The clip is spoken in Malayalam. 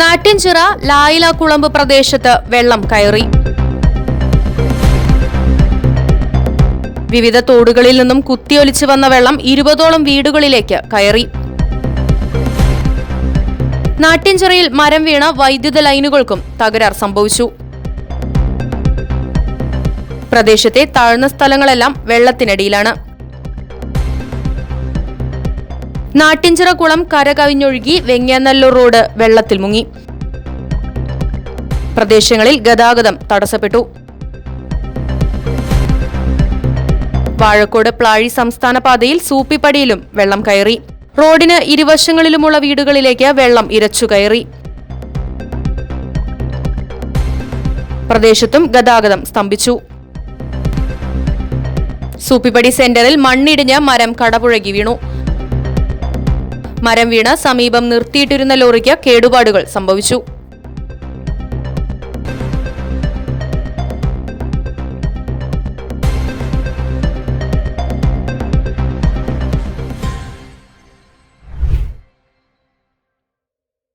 നാട്യഞ്ചിറ കുളമ്പ് പ്രദേശത്ത് വെള്ളം കയറി. വിവിധ തോടുകളിൽ നിന്നും കുത്തിയൊലിച്ചു വന്ന വെള്ളം ഇരുപതോളം വീടുകളിലേക്ക് കയറി. നാട്ടിൻചിറയിൽ മരം വീണ വൈദ്യുത ലൈനുകൾക്കും തകരാർ സംഭവിച്ചു. പ്രദേശത്തെ താഴ്ന്ന സ്ഥലങ്ങളെല്ലാം വെള്ളത്തിനടിയിലാണ്. നാട്ടിഞ്ചിറ കുളം കരകവിഞ്ഞൊഴുകി വെങ്ങനല്ലൂർ റോഡ് വെള്ളത്തിൽ മുങ്ങി. പ്രദേശങ്ങളിൽ ഗതാഗതം തടസ്സപ്പെട്ടു. വാഴക്കോട് പ്ലാഴി സംസ്ഥാന പാതയിൽ സൂപ്പിപ്പടിയിലും വെള്ളം കയറി. റോഡിന് ഇരുവശങ്ങളിലുമുള്ള വീടുകളിലേക്ക് വെള്ളം ഇരച്ചു കയറി. പ്രദേശത്തും ഗതാഗതം സ്തംഭിച്ചു. സൂപ്പിപ്പടി സെന്ററിൽ മണ്ണിടിഞ്ഞ് മരം കടപുഴകി വീണു. മരം വീണ് സമീപം നിർത്തിയിട്ടിരുന്ന ലോറിക്ക് കേടുപാടുകൾ സംഭവിച്ചു